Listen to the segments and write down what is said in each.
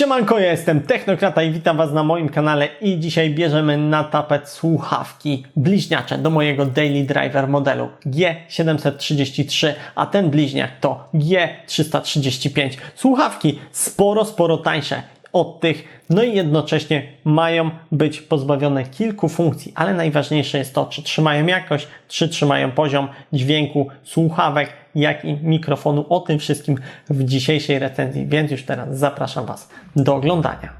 Siemanko, ja jestem Technokrata i witam Was na moim kanale i dzisiaj bierzemy na tapet słuchawki bliźniacze do mojego Daily Driver modelu G733, a ten bliźniak to G335. Słuchawki sporo, sporo tańsze od tych, no i jednocześnie mają być pozbawione kilku funkcji, ale najważniejsze jest to, czy trzymają jakość, czy trzymają poziom dźwięku słuchawek, jak i mikrofonu. O tym wszystkim w dzisiejszej recenzji, więc już teraz zapraszam Was do oglądania.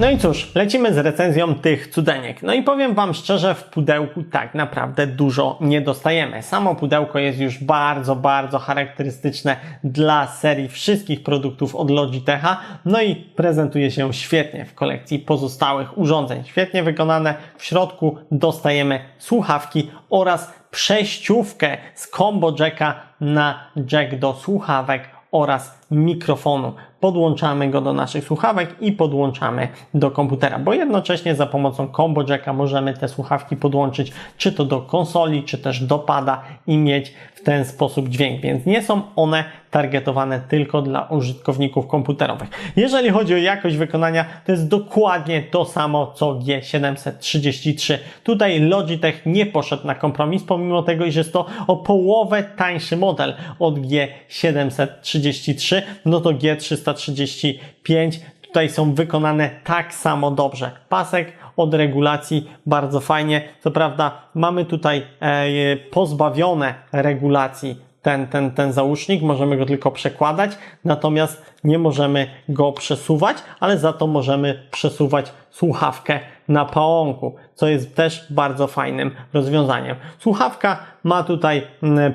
No i cóż, lecimy z recenzją tych cudeniek. No i powiem Wam szczerze, w pudełku tak naprawdę dużo nie dostajemy. Samo pudełko jest już bardzo, bardzo charakterystyczne dla serii wszystkich produktów od Logitecha. No i prezentuje się świetnie w kolekcji pozostałych urządzeń. Świetnie wykonane. W środku dostajemy słuchawki oraz przejściówkę z combo jacka na jack do słuchawek oraz mikrofonu. Podłączamy go do naszych słuchawek i podłączamy do komputera, bo jednocześnie za pomocą combo jacka możemy te słuchawki podłączyć czy to do konsoli, czy też do pada i mieć w ten sposób dźwięk, więc nie są one targetowane tylko dla użytkowników komputerowych. Jeżeli chodzi o jakość wykonania, to jest dokładnie to samo co G733. Tutaj Logitech nie poszedł na kompromis, pomimo tego, iż jest to o połowę tańszy model od G733, no to G335 tutaj są wykonane tak samo dobrze. Pasek od regulacji bardzo fajnie. Co prawda mamy tutaj e, pozbawione regulacji ten, ten, ten załóżnik, możemy go tylko przekładać, natomiast nie możemy go przesuwać, ale za to możemy przesuwać słuchawkę na pałąku, co jest też bardzo fajnym rozwiązaniem. Słuchawka ma tutaj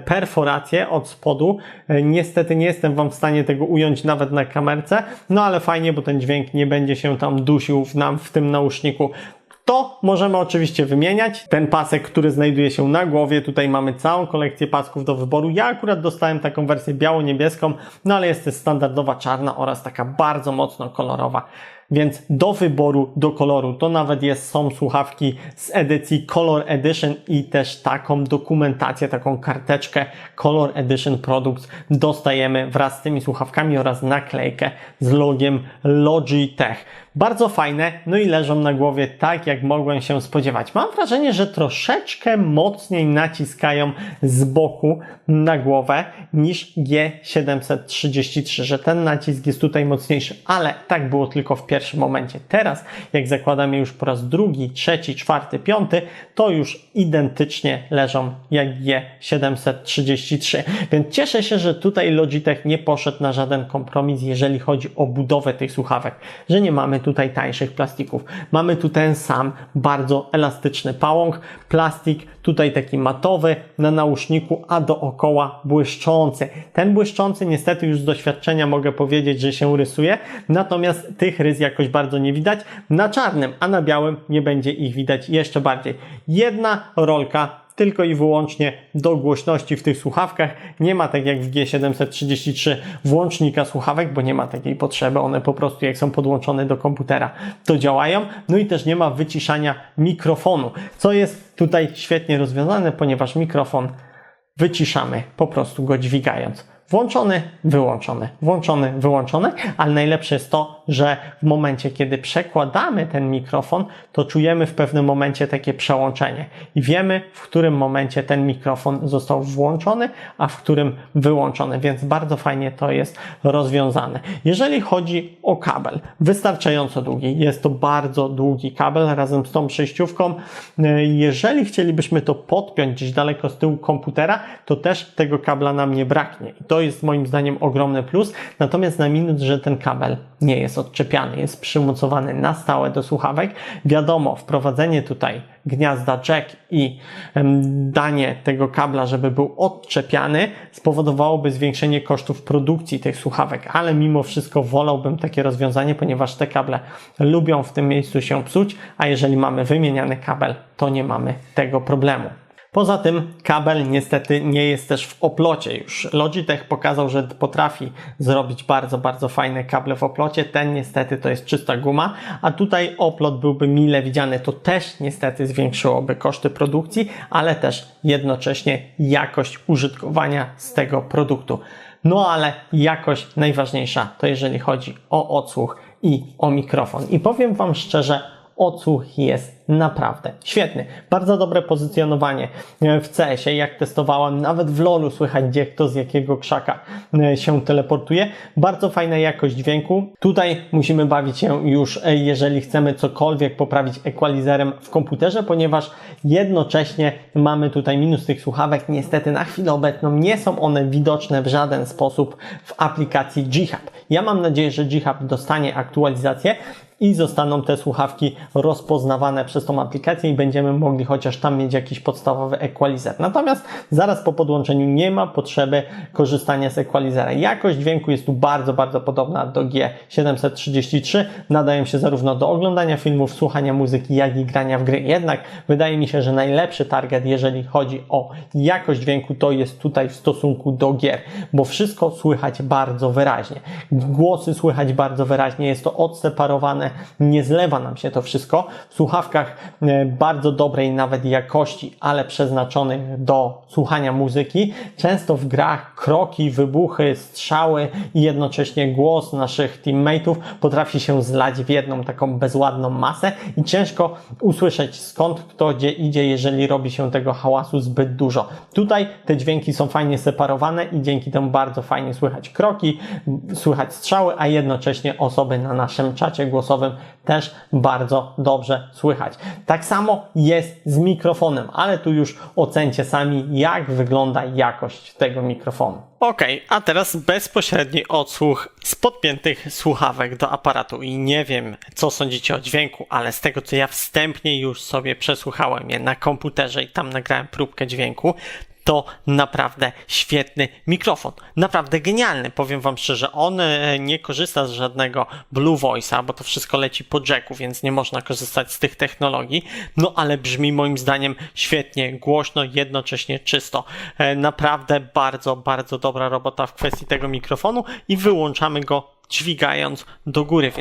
perforację od spodu. Niestety nie jestem Wam w stanie tego ująć nawet na kamerce, no ale fajnie, bo ten dźwięk nie będzie się tam dusił w nam w tym nauszniku. To możemy oczywiście wymieniać. Ten pasek, który znajduje się na głowie, tutaj mamy całą kolekcję pasków do wyboru. Ja akurat dostałem taką wersję biało-niebieską, no ale jest to standardowa czarna oraz taka bardzo mocno kolorowa. Więc do wyboru, do koloru, to nawet jest, są słuchawki z edycji Color Edition i też taką dokumentację, taką karteczkę Color Edition Products dostajemy wraz z tymi słuchawkami oraz naklejkę z logiem Logitech. Bardzo fajne, no i leżą na głowie tak, jak mogłem się spodziewać. Mam wrażenie, że troszeczkę mocniej naciskają z boku na głowę niż G733, że ten nacisk jest tutaj mocniejszy, ale tak było tylko w pierwszym momencie. Teraz, jak zakładam je już po raz drugi, trzeci, czwarty, piąty, to już identycznie leżą jak G733. Więc cieszę się, że tutaj Logitech nie poszedł na żaden kompromis, jeżeli chodzi o budowę tych słuchawek, że nie mamy tutaj tańszych plastików. Mamy tu ten sam, bardzo elastyczny pałąk, plastik tutaj taki matowy na nauszniku, a dookoła błyszczący. Ten błyszczący niestety już z doświadczenia mogę powiedzieć, że się rysuje, natomiast tych rys jakoś bardzo nie widać. Na czarnym, a na białym nie będzie ich widać jeszcze bardziej. Jedna rolka tylko i wyłącznie do głośności w tych słuchawkach. Nie ma tak jak w G733 włącznika słuchawek, bo nie ma takiej potrzeby. One po prostu jak są podłączone do komputera, to działają. No i też nie ma wyciszania mikrofonu, co jest tutaj świetnie rozwiązane, ponieważ mikrofon wyciszamy po prostu go dźwigając. Włączony, wyłączony, włączony, wyłączony, ale najlepsze jest to, że w momencie, kiedy przekładamy ten mikrofon, to czujemy w pewnym momencie takie przełączenie i wiemy, w którym momencie ten mikrofon został włączony, a w którym wyłączony, więc bardzo fajnie to jest rozwiązane. Jeżeli chodzi o kabel, wystarczająco długi, jest to bardzo długi kabel razem z tą przejściówką. Jeżeli chcielibyśmy to podpiąć gdzieś daleko z tyłu komputera, to też tego kabla nam nie braknie. I to jest moim zdaniem ogromny plus. Natomiast na minus, że ten kabel nie jest odczepiany, jest przymocowany na stałe do słuchawek. Wiadomo, wprowadzenie tutaj gniazda jack i danie tego kabla, żeby był odczepiany, spowodowałoby zwiększenie kosztów produkcji tych słuchawek, ale mimo wszystko wolałbym takie rozwiązanie, ponieważ te kable lubią w tym miejscu się psuć, a jeżeli mamy wymieniany kabel, to nie mamy tego problemu. Poza tym kabel niestety nie jest też w oplocie już. Logitech pokazał, że potrafi zrobić bardzo, bardzo fajne kable w oplocie. Ten niestety to jest czysta guma, a tutaj oplot byłby mile widziany. To też niestety zwiększyłoby koszty produkcji, ale też jednocześnie jakość użytkowania z tego produktu. No ale jakość najważniejsza to jeżeli chodzi o odsłuch i o mikrofon. I powiem Wam szczerze, odsłuch jest naprawdę świetny. Bardzo dobre pozycjonowanie w CS-ie, jak testowałem, nawet w LoLu słychać gdzie kto z jakiego krzaka e, się teleportuje. Bardzo fajna jakość dźwięku. Tutaj musimy bawić się już, e, jeżeli chcemy cokolwiek poprawić equalizerem w komputerze, ponieważ jednocześnie mamy tutaj minus tych słuchawek. Niestety na chwilę obecną nie są one widoczne w żaden sposób w aplikacji G-Hub. Ja mam nadzieję, że G-Hub dostanie aktualizację i zostaną te słuchawki rozpoznawane przez tą aplikację i będziemy mogli chociaż tam mieć jakiś podstawowy equalizer. Natomiast zaraz po podłączeniu nie ma potrzeby korzystania z equalizera. Jakość dźwięku jest tu bardzo, bardzo podobna do G733. Nadają się zarówno do oglądania filmów, słuchania muzyki, jak i grania w gry. Jednak wydaje mi się, że najlepszy target, jeżeli chodzi o jakość dźwięku, to jest tutaj w stosunku do gier, bo wszystko słychać bardzo wyraźnie. Głosy słychać bardzo wyraźnie, jest to odseparowane, nie zlewa nam się to wszystko. W słuchawkach e, bardzo dobrej nawet jakości, ale przeznaczonych do słuchania muzyki. Często w grach kroki, wybuchy, strzały i jednocześnie głos naszych teammateów potrafi się zlać w jedną taką bezładną masę i ciężko usłyszeć skąd kto gdzie idzie, jeżeli robi się tego hałasu zbyt dużo. Tutaj te dźwięki są fajnie separowane i dzięki temu bardzo fajnie słychać kroki, słychać strzały, a jednocześnie osoby na naszym czacie głosowym też bardzo dobrze słychać. Tak samo jest z mikrofonem, ale tu już ocencie sami, jak wygląda jakość tego mikrofonu. Ok, a teraz bezpośredni odsłuch z podpiętych słuchawek do aparatu i nie wiem, co sądzicie o dźwięku, ale z tego, co ja wstępnie już sobie przesłuchałem je na komputerze i tam nagrałem próbkę dźwięku, to naprawdę świetny mikrofon. Naprawdę genialny. Powiem Wam szczerze, on e, nie korzysta z żadnego Blue Voice'a, bo to wszystko leci po jacku, więc nie można korzystać z tych technologii. No ale brzmi moim zdaniem świetnie, głośno, jednocześnie czysto. E, naprawdę bardzo, bardzo dobra robota w kwestii tego mikrofonu i wyłączamy go dźwigając do góry.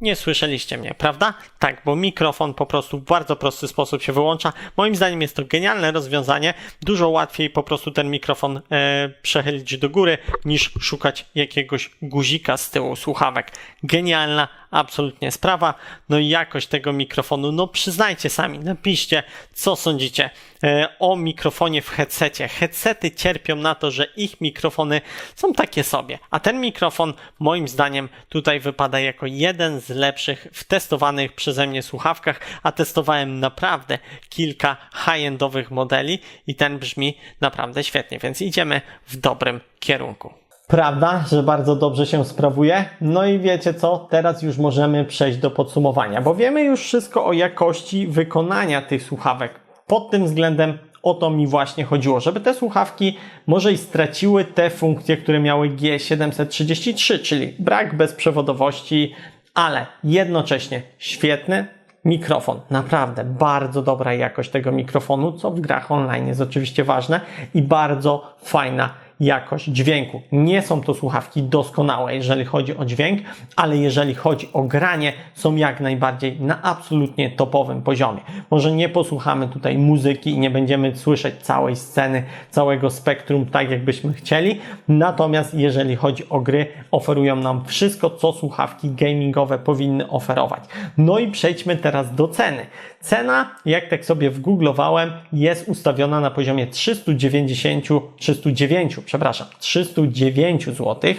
Nie słyszeliście mnie, prawda? Tak, bo mikrofon po prostu w bardzo prosty sposób się wyłącza. Moim zdaniem jest to genialne rozwiązanie. Dużo łatwiej po prostu ten mikrofon e, przechylić do góry niż szukać jakiegoś guzika z tyłu słuchawek. Genialna, absolutnie sprawa. No i jakość tego mikrofonu, no przyznajcie sami, napiszcie, co sądzicie e, o mikrofonie w headsetie. Headsety cierpią na to, że ich mikrofony są takie sobie, a ten mikrofon moim zdaniem tutaj wypada jako jeden z lepszych w testowanych przeze mnie słuchawkach, a testowałem naprawdę kilka high-endowych modeli i ten brzmi naprawdę świetnie, więc idziemy w dobrym kierunku. Prawda, że bardzo dobrze się sprawuje? No i wiecie co? Teraz już możemy przejść do podsumowania, bo wiemy już wszystko o jakości wykonania tych słuchawek. Pod tym względem o to mi właśnie chodziło, żeby te słuchawki może i straciły te funkcje, które miały G733, czyli brak bezprzewodowości, ale jednocześnie świetny mikrofon. Naprawdę bardzo dobra jakość tego mikrofonu, co w grach online jest oczywiście ważne i bardzo fajna jakość dźwięku. Nie są to słuchawki doskonałe, jeżeli chodzi o dźwięk, ale jeżeli chodzi o granie, są jak najbardziej na absolutnie topowym poziomie. Może nie posłuchamy tutaj muzyki i nie będziemy słyszeć całej sceny, całego spektrum tak, jakbyśmy chcieli, natomiast jeżeli chodzi o gry, oferują nam wszystko, co słuchawki gamingowe powinny oferować. No i przejdźmy teraz do ceny. Cena, jak tak sobie wgooglowałem, jest ustawiona na poziomie 390, 309 przepraszam, 309 zł.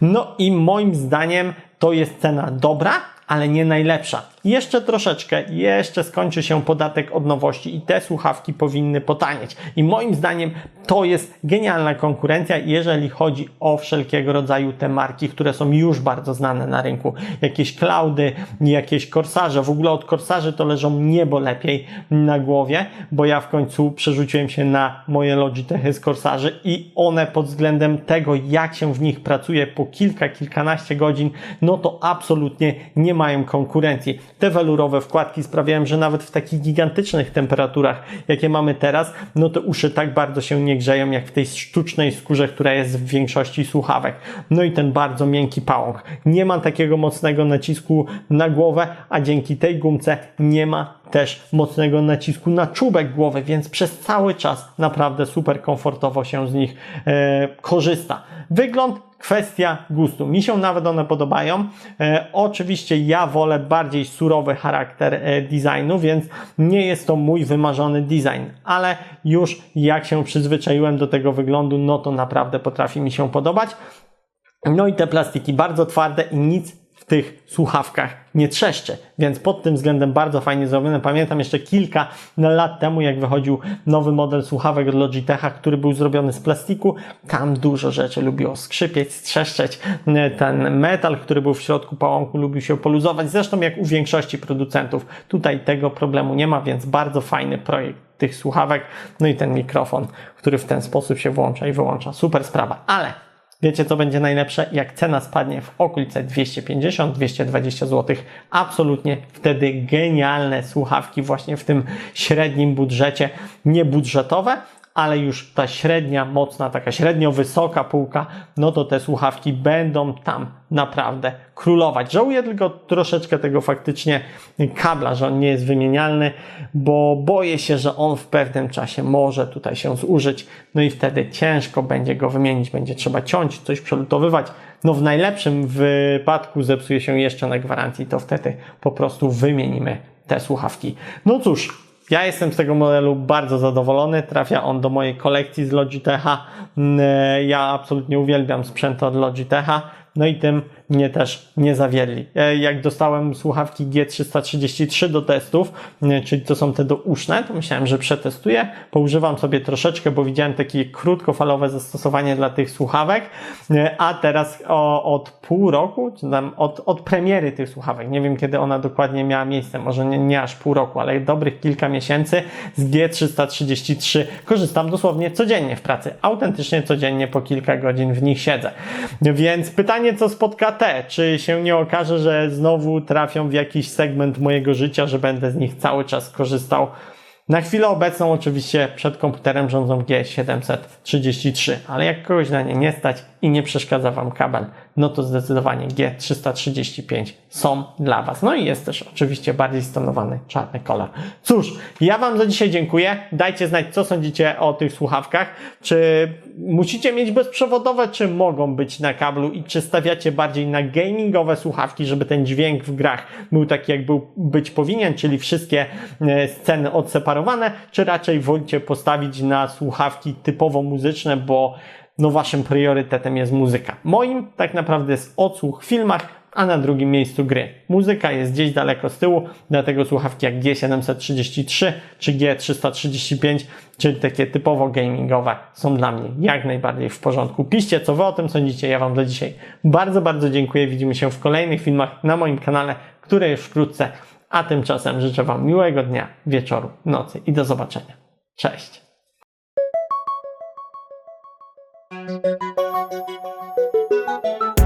No i moim zdaniem to jest cena dobra, ale nie najlepsza. Jeszcze troszeczkę, jeszcze skończy się podatek od nowości i te słuchawki powinny potanieć. I moim zdaniem to jest genialna konkurencja, jeżeli chodzi o wszelkiego rodzaju te marki, które są już bardzo znane na rynku. Jakieś cloudy, jakieś korsarze. W ogóle od korsarzy to leżą niebo lepiej na głowie, bo ja w końcu przerzuciłem się na moje Logitechy z korsarzy i one pod względem tego, jak się w nich pracuje po kilka, kilkanaście godzin, no to absolutnie nie mają konkurencji. Te welurowe wkładki sprawiają, że nawet w takich gigantycznych temperaturach, jakie mamy teraz, no to uszy tak bardzo się nie grzeją, jak w tej sztucznej skórze, która jest w większości słuchawek. No i ten bardzo miękki pałąk. Nie ma takiego mocnego nacisku na głowę, a dzięki tej gumce nie ma też mocnego nacisku na czubek głowy, więc przez cały czas naprawdę super komfortowo się z nich e, korzysta. Wygląd kwestia gustu. Mi się nawet one podobają. E, oczywiście ja wolę bardziej surowy charakter e, designu, więc nie jest to mój wymarzony design, ale już jak się przyzwyczaiłem do tego wyglądu, no to naprawdę potrafi mi się podobać. No i te plastiki bardzo twarde i nic tych słuchawkach nie trzeszczy, więc pod tym względem bardzo fajnie zrobione. Pamiętam jeszcze kilka lat temu, jak wychodził nowy model słuchawek od Logitecha, który był zrobiony z plastiku. Tam dużo rzeczy lubiło skrzypieć, strzeszczeć. Ten metal, który był w środku pałąku, lubił się poluzować. Zresztą jak u większości producentów. Tutaj tego problemu nie ma, więc bardzo fajny projekt tych słuchawek. No i ten mikrofon, który w ten sposób się włącza i wyłącza. Super sprawa, ale Wiecie, co będzie najlepsze? Jak cena spadnie w okolice 250-220 zł. Absolutnie wtedy genialne słuchawki właśnie w tym średnim budżecie, niebudżetowe, ale już ta średnia, mocna, taka średnio wysoka półka, no to te słuchawki będą tam naprawdę królować. Żałuję tylko troszeczkę tego faktycznie kabla, że on nie jest wymienialny, bo boję się, że on w pewnym czasie może tutaj się zużyć, no i wtedy ciężko będzie go wymienić, będzie trzeba ciąć, coś przelutowywać. No w najlepszym wypadku zepsuje się jeszcze na gwarancji, to wtedy po prostu wymienimy te słuchawki. No cóż, ja jestem z tego modelu bardzo zadowolony. Trafia on do mojej kolekcji z Logitecha. Ja absolutnie uwielbiam sprzęt od Logitecha. No i tym mnie też nie zawiedli. Jak dostałem słuchawki G333 do testów, czyli to są te douszne, to myślałem, że przetestuję. Poużywam sobie troszeczkę, bo widziałem takie krótkofalowe zastosowanie dla tych słuchawek, a teraz o, od pół roku, czy tam od, od premiery tych słuchawek, nie wiem kiedy ona dokładnie miała miejsce, może nie, nie aż pół roku, ale dobrych kilka miesięcy z G333 korzystam dosłownie codziennie w pracy. Autentycznie codziennie po kilka godzin w nich siedzę. Więc pytanie, co spotka te, czy się nie okaże, że znowu trafią w jakiś segment mojego życia, że będę z nich cały czas korzystał. Na chwilę obecną oczywiście przed komputerem rządzą G733, ale jak kogoś na nie nie stać i nie przeszkadza Wam kabel, no to zdecydowanie G335 są dla Was. No i jest też oczywiście bardziej stonowany czarny kolor. Cóż, ja Wam za dzisiaj dziękuję. Dajcie znać, co sądzicie o tych słuchawkach. Czy musicie mieć bezprzewodowe, czy mogą być na kablu i czy stawiacie bardziej na gamingowe słuchawki, żeby ten dźwięk w grach był taki, jak był, być powinien, czyli wszystkie e, sceny odseparowane, czy raczej wolicie postawić na słuchawki typowo muzyczne, bo no waszym priorytetem jest muzyka. Moim tak naprawdę jest odsłuch w filmach, a na drugim miejscu gry. Muzyka jest gdzieś daleko z tyłu, dlatego słuchawki jak G733 czy G335, czyli takie typowo gamingowe, są dla mnie jak najbardziej w porządku. Piszcie, co wy o tym sądzicie. Ja wam za dzisiaj bardzo, bardzo dziękuję. Widzimy się w kolejnych filmach na moim kanale, które już wkrótce. A tymczasem życzę wam miłego dnia, wieczoru, nocy i do zobaczenia. Cześć! Thank you.